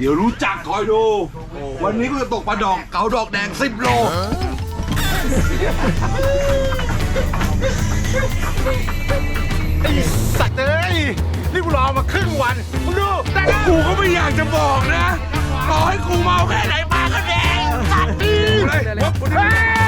เดี๋ยวรู้จักคอยดู วันนี้กูจะตกปลาดอกเก๋าดอกแดงสิบโล ไอ้สัตว์เอ้ยนี่กูรอมาครึ่งวันมึงดูได้แล้วกูก็ไม่อยากจะบอกนะ ต่อให้กูเมาแค่ไหนปลาก็แดงสัตว์ดีเลย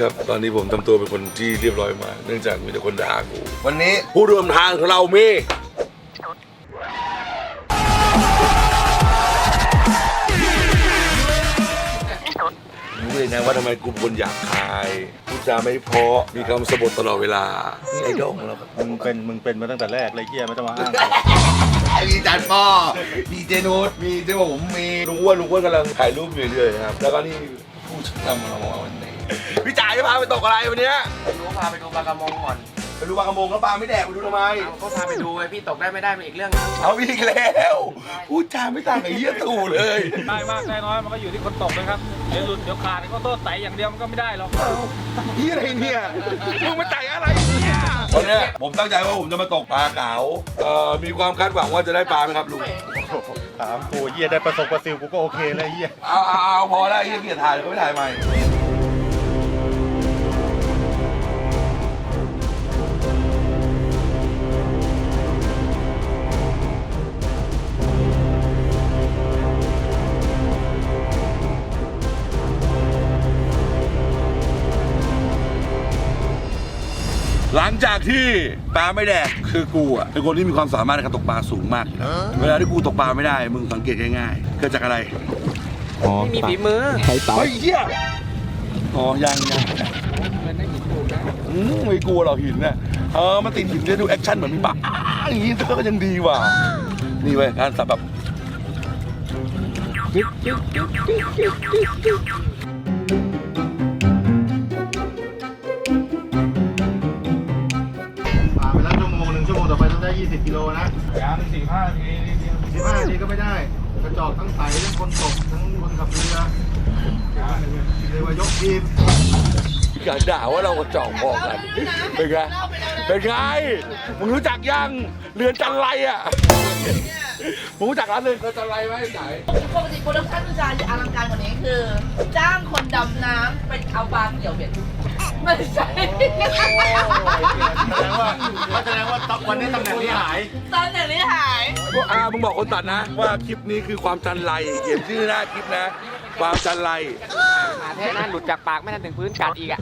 ครับ ตอนนี้ผมทำตัวเป็นคนที่เรียบร้อยมากเนื่องจากมีแต่คนด่ากู วันนี้ผู้ร่วมทางของเรามีรู้เลยนะว่าทำไมกูเป็นคนหยาบคายพูดจาไม่เพราะมีคำสบทตลอดเวลานี่ไอ้ดองของเราครับมึงเป็นมึงเป็นมาตั้งแต่แรกเลยเฮียไม่ต้องมาอ้างมีจานพ่อมีเจนุสมีเจ้าผมมีลุงอ้วนลุงอ้วนกำลังถ่ายรูปอยู่เรื่อยๆนะครับแล้วก็นี่ผู้ชักนำเราวันนี้ พี่จ่ายจะพาไปตกอะไรวันเนี้ยรู้พาไปดูปลากระมงก่อนไปดูปลากระมงแล้วปลาไม่แดกไปดูทำไม เอาก็พาไปดูไงพี่ตกได้ไม่ได้เป็นอีกเรื่องนึงเอาอีกแล้วพูดจาไม่ต่างกับเยี่ยตู่เลย ได้มากได้น้อยมันก็อยู่ที่คนตกนะครับ เดี๋ยวหลุดเดี๋ยวขาดก็โทษไตอย่างเดียวมันก็ไม่ได้หรอกเยี่ยอะไรเนี่ยมึงมาจ่ายอะไรเนี่ยวันเนี้ยผมตั้งใจว่าผมจะมาตกปลาเก๋าเอ่อมีความคาดหวังว่าจะได้ปลาไหมครับลุงถามกูเฮียได้ประสบประสิวกูก็โอเคเลยเฮียเอาเอาเอาพอแล้วเยี่ยเกียรถ่ายเขาไม่ถ่ายใหม่ หลังจากที่ปลาไม่แดกคือกูอะเป็นคนที่มีความสามารถในการตกปลาสูงมากอยู่แล้วเวลาที่กูตกปลาไม่ได้ มึงสังเกตง่ายๆเกิดจากอะไรไม่มีฝีมือเฮ้ยเหี้ยอ๋อยังยังอืมไม่กลัวหรอกหินน่ะเออมันติดหินได้ดูแอคชั่นเหมือนมีปลาอ้าอย่างนี้ก็ยังดีว่ะนี่เว้ยการสับแบบ 20กิโลนะยังสี่ห้าทีนิดเดียว15นาทีก็ไม่ได้ กระจอกทั้งไตทั้งคนตกทั้งคนขับเรือเลยว่ายกทีมอยากด่าว่าเรากระจอกพอกันเป็นไงเป็นไงมึงรู้จักยังเรือนจันไรอะมึงรู้จักร้านเรือนจันไรไหมไหนปกติโปรดักชั่นจะอลังการกว่านี้คือ จ้างคนดำน้ำไปเอาปลาเกี่ยวเบ็ด ไม่ใช่แสดงว่าแสดงว่าวันนี้ตำแหน่งนี้หาย ตอนอย่างนี้หายอ่ามึงบอกคนตัดนะ ว่าคลิปนี้คือความจันไรเขียนชื่อหน้าคลิปนะ ความจันไรอาแท้นั้นหลุดจากปากไม่ทันถึงพื้นกัดอีกอะ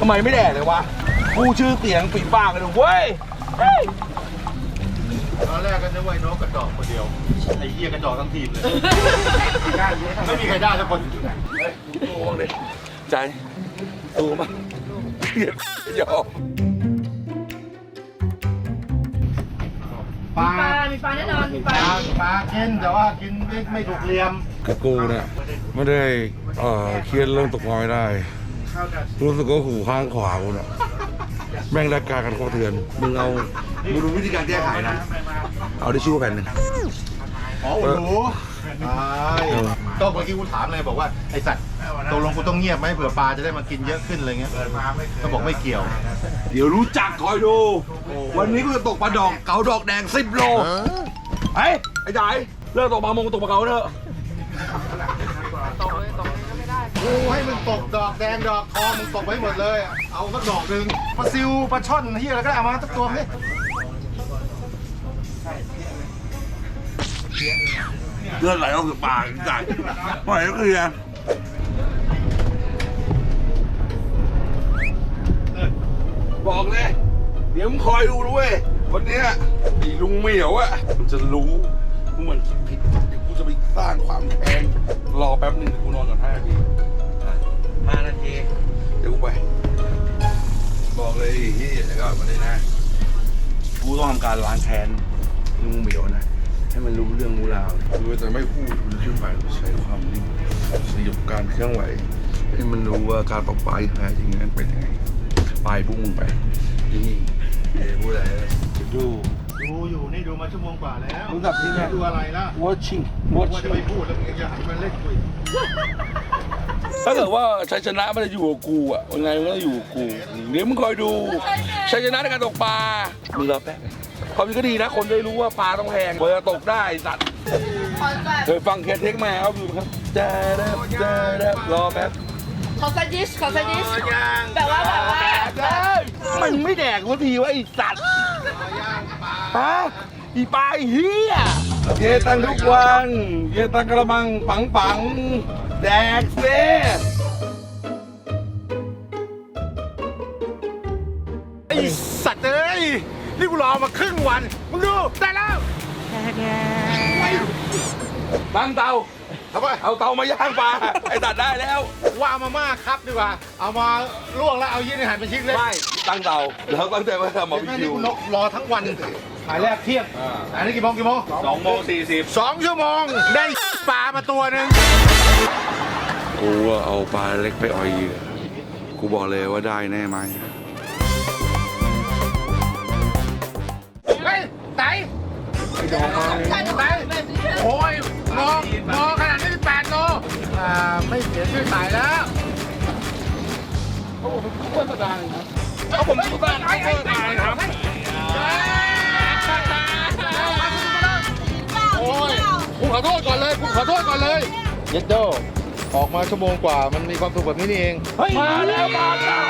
ทำไมไม่แดกเลยวะกูชื่อเสียงปีปากเลยนะเว้ยตอนแรกก็นึกว่าไอ้โน้ตกระจอกคนเดียว ไอ้เหี้ยกระจอกทั้งทีมเลย ไม่มีใครได้สักคนโอ้เลย ใจตูมาเหี้ยยอมปลาปลามีปลาแน่นอนมีปปลาลาปลากินแต่ว่ากินไม่ไม่ถูกเหลี่ยมกับกูเนี่ยไม่ได้เอ่อเครียดเรื่องตกงอยได้ รู้สึกว่าหูข้างขวากูเนี่ยแม่งได้การกันกระเทือน มึงเอา มึงดูวิธีการแก้ไขนะ เอาได้ชื่อแผ่นหนึ่งอ๋อโอ้โหตาย ก็เมื่อกี้กูถามเลยบอกว่าไอสัตว์ตกลงกูต้องเงียบไหมเผื่อปลาจะได้มากินเยอะขึ้นอะไรเงี้ยก็บอกไม่เกี่ยว เดี๋ยวรู้จักคอยดู วันนี้กูจะตกปลาดอกเก๋าดอกแดงสิบโลไอ้ไอ้จ่ายเลิกตกปลามงตกปลาเก๋าเถอะกูให้มึงตกดอกแดงดอกทองมึงตกไว้หมดเลย เอาสักดอกหนึ่งปลาซิวปลาช่อนเฮียอะไรก็ได้เอามาสักตัวนี่ เลือดไหลออกจากปากจ่ายปล่อยก็คือไงบอกเลย เดี๋ยวมึงคอยดูด้วยวันเนี้ยไอ้ลุงเหมียวอะมันจะรู้ว่ามันคิดผิดเดี๋ยวกูจะไปสร้างความแค้นรอแป๊บหนึ่งเดี๋ยวกูนอนก่อนห้านาทีห้านาทีเดี๋ยวกูไป บอกเลยที่เดี๋ยวก็มาเลยนะกูต้องทำการล้างแค้นลุงเหมียวนะ ให้มันรู้เรื่องรู้ราวกูจะไม่พูดกูจะขึ้นไปกูใช้ความนิ่งสยบการเคลื่อนไหว ให้มันรู้ว่าการตกปลาที่แท้จริงนั้นเป็นยังไงไปพวกมึงไปนี่เดี๋ยวพูดอะไรเลยดูดูอยู่นี่ดูมาชั่วโมงกว่าแล้วรู้จักที่ไหมดูอะไรล่ะ watching ว่าจะ watching ไม่พูดแล้วมึงยังจะหันมาเล่นคุยถ้าเกิดว่าชัยชนะไม่ได้อยู่กับกูอะยังไงมันก็ต้องอยู่กับกูเดี๋ยวมึงคอยดูชัยชนะในการตกปลามึงรอแป๊บ ความจริงก็ดีนะ คนได้รู้ว่าปลาต้องแพงเพื่อตกได้ไอ้สัตว์ขอแบบเคยฟังเคสเทคมาครับอยู่ครับเจอเด้อเจอเด้อรอแป๊บขอซาดิสขอซาดิสแบบว่าแบบว่ามันไม่แดกสักทีวะไอสัตว์ฮะอีปลาไอ้เฮียเยตังทุกวัน เยตังกระมังปังปังแดกเซ่ อมาครึ่งวัน มึงดูได้แล้วตั้งเตาทำไมเอาเตามาย่างปลาไอ้ตัดได้แล้วว่าเอามาม่าครับดีกว่า เอามาลวกแล้วเอายี่ในหั่นเป็นชิ้นเล็กไม่ตั้งเตาแล้วตั้งใจว่าทำมาวิแม่คินี่วกูนกรอทั้งวันขายแรกเที่ยงอันนี้กี่โมงกี่โมงสองโมงสี่สิบสองชั่วโมงได้ปลามาตัวหนึ่งกูว่าเอาปลาเล็กไปอ่อยเหยื่อกูบอกเลยว่าได้แน่ไหม ใช่ไมแบบนี้โอ้ยงองอขนาดนี้แปดโลอ่าไม่เสียชื่อไตแล้วเอาผมทุกบ้านไอ้ไอ้ตายครับโอ้ยคุณขอโทษก่อนเลยคุณขอโทษก่อนเลยเย็ดโดออกมาชั่วโมงกว่ามันมีความสุขแบบนี้นี่เองมาแล้วมาแล้ว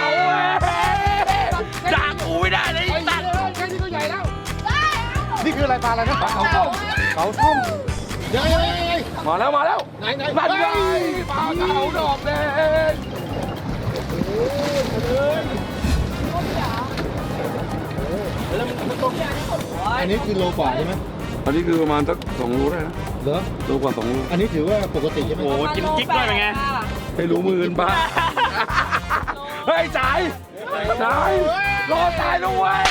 ด่ากูไม่ได้เลย นี่คืออะไรปลาอะไรนะปลาเขาต้มเขาต้มเดี๋ยวๆๆมาแล้วมาแล้วๆไหนไหนนั่นไงเฮ้ยปลาเก๋าดอกแดงอันนี้คือโลกว่าใช่ไหมอันนี้คือประมาณสักสองโลได้นะเหรอโลกว่าสองโลอันนี้ถือว่าปกติใช่ไหมโอ้โหจิ้มจิ๊กด้วยเป็นไงให้รู้มือกันบ้างเฮ้ยจ่ายจ่าย รอตายด้วย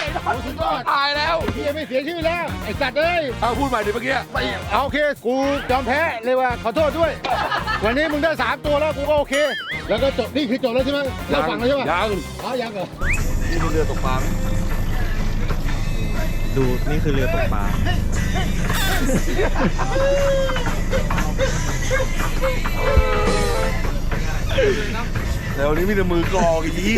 ตายแล้วพี่ยังไม่เสียชื่อแล้ว ไอ้สัตว์เอ้ยเอาพูดใหม่ดิเมื่อกี้เอาโอเค กูยอมแพ้เลยว่าขอโทษด้วย วันนี้มึงได้สามตัวแล้วกูก็โอเค แล้วก็จบนี่คือจบแล้วใช่ไหมเราฟังแล้วใช่ไหมยังอ๋อยังเหรอนี่มีเรือตกปลาไหมดูนี่คือเรือตกปลาแล้ววันนี้มีแต่มือกลองอีเหี้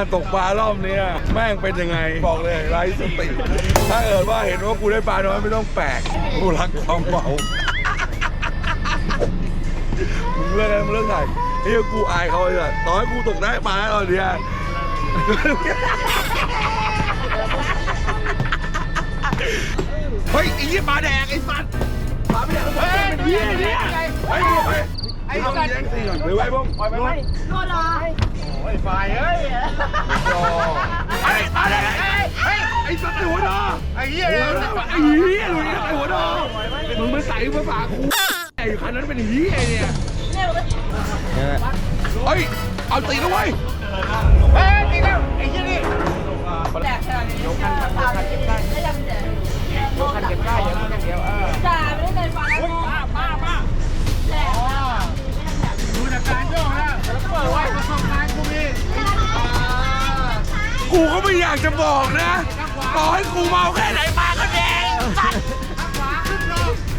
การตกปลารอบเนี้ยแม่งเป็นยังไง บอกเลยไร้สติ ถ้าเกิดว่าเห็นว่ากูได้ปลาน้อยไม่ต้องแปลกกูรักความเมามึงเลิกนะมึงเลิกไหนเฮ้ยกูอายเขาเลยอะต่อให้กูตกได้ปลาตอนเนี้ยเฮ้ยไอ้ยี่ปลาแดงไอ้สัตว์ปลาไม่แดงเฮ้ยเป็นเหี้ยเนี่ยไอ้กูไปไอ้สัตว์แย่งซีก่อนไปไว้บ้างปล่อยไปไหมโดนเหรอไอ้ฝ่ายเอ้ยไอ้ปลาแดงไอ้ไอ้สัตว์ไอ้หัวดอไอ้เหี้ยไอ้เหี้ยหลุดไอ้หัวดอมึงมาใส่ภาษาคูไอ้คันนั้นเป็นเหี้ยเนี่ยเนี่ยมันก็เฮ้ยเอาตีนะเว้ยากจะบอกนะต่อให้กูเมาแค่ไหนปลาก็แดงขวาขึ้นโล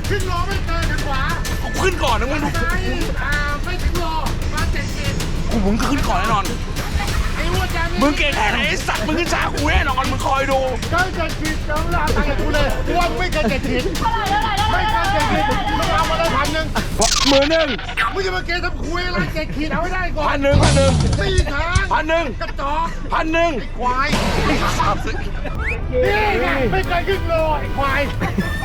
ขึ้นโลไม่เกินทางขวากูขึ้นก่อนนะมึงซ้ายอ่าไม่ถึงโลมาเจ็ดเจ็ดกูมึงขึ้นก่อนแน่นอนไอ้วัวจา มึงเก่งแค่ไหนไอ้สัตว์มึงขึ้นช้ากูแน่นอนมึงคอยดูเกินเจ็ดขีดน้องลาตังค์กูเลยกูว่าไม่เกินเจ็ดขีดไม่เกินเจ็ดขีดมึงเอามาได้พันหนึ่งมือหนึ่งมึงจะมาเกณฑ์ทำคุยอะไรเจ็ดขีดเอาให้ได้ก่อพันนหนึ่งพันหนึ่งสี่ทางพันหนึ่งกระจอกพันหนึ่งควายนี่ไงไม่เกินครึ่งโลไอ้ควาย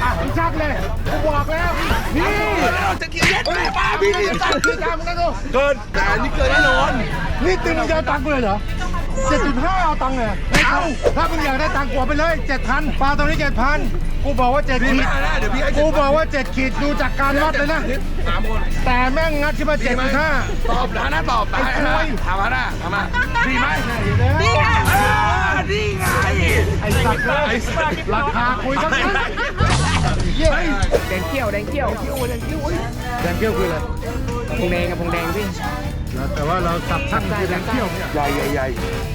อะมึงชักเลยกูบอกแล้วนี่เราจะกินเย็ดแม่ปลาพี่นี่สัตว์พี่ตามมึงนะดูเกินแต่อันนี่เกินแน่นอนนี่ตึงมึงจะเอาตังค์กูเลยเหรอ เจ็ดจุดห้าเอาตังค์เหรอไม่เอาถ้ามึงอยากได้ตังค์กว่าไปเลยเจ็ดพันปลาตรงนี้เจ็ดพันกูบอกว่าเจ็ดพี่ขีไม่ดเอานะเดี๋ยวพี่ให้กูบอกว่าเจ็ดขีดดูจากการวัดเลยนะสามคนแต่แม่งงัดขึ้นมาเจ็ดจุดห้าตอบนะนะตอบไปไอ้กล้นะวยถามมานะถามมาดีไหมดีค่ะอ่าดีไงไอ้สัตว์เลยราคาคุยกันนะแดงเกี้ยวแดงเกี้ยวแดงเกี้ยวคืออะไรพงแดงกับพงแดงพี่ แต่ว่าเราสับสั้นคือแดงเกี้ยวเนี่ย ใหญ่ใหญ่ใหญ่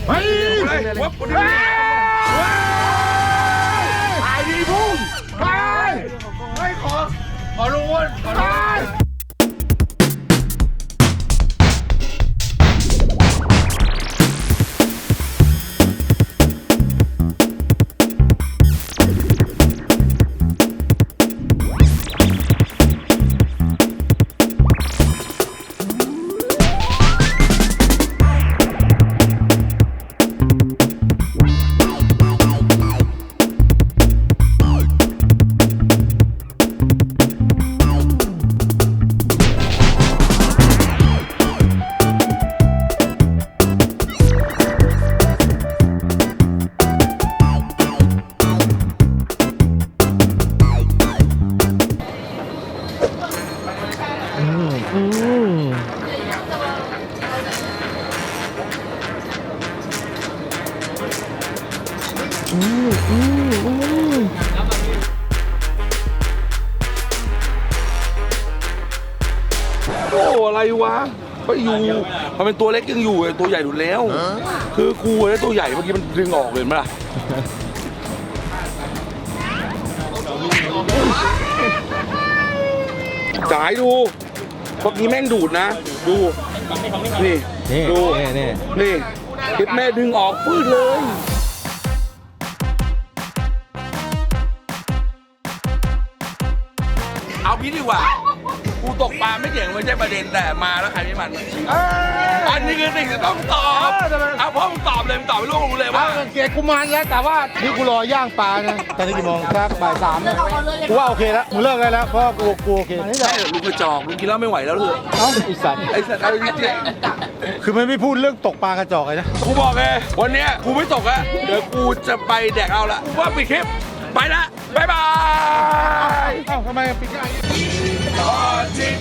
เฮ้ย เลยวับคนนี้ โอ้อะไรวะก็อยู่มันเป็นตัวเล็กยังอยู่ไอ้ตัวใหญ่หลุดแล้ว คือกูไอ้ตัวใหญ่เมื่อกี้มันดึงออกเลยเห็นไหมล่ะจ่ายดู เมื่อกี้แม่งดูดนะ ดู นี่ดูนี่นี่คิดแม่ดึงออกปื้ดเลย เอาพี่ดีกว่า กูตกปลาไม่เก่งไม่ใช่ประเด็นแต่มาแล้วใครไม่มัน อันนี้คือสิ่งที่ต้องตอบ ไม่รู้รู้เลยว่า เกียร์กุมารแล้วแต่ว่านี่กูรอย่างปลานะตอนนี้กี่โมงสักบ่ายสามเนี่ยกูว่าโอเคแล้วมึงเลิกได้แล้วเพราะว่ากูกูโอเคใช่เหรอลุงกระจอกลุงกินแล้วไม่ไหวแล้วเลยเอ้าไอสัตว์ไอ้สัตว์เอาจริงคือมันไม่พูดเรื่องตกปลากระจอกเลยนะๆกูบอกเลยวันเนี้ยกูไม่ตกอะเดี๋ยวกูจะไปแดกเอาละว่าปิดคลิปไปละบ๊ายบายเอ้าทำไมปิดง่าย ตอนที่เ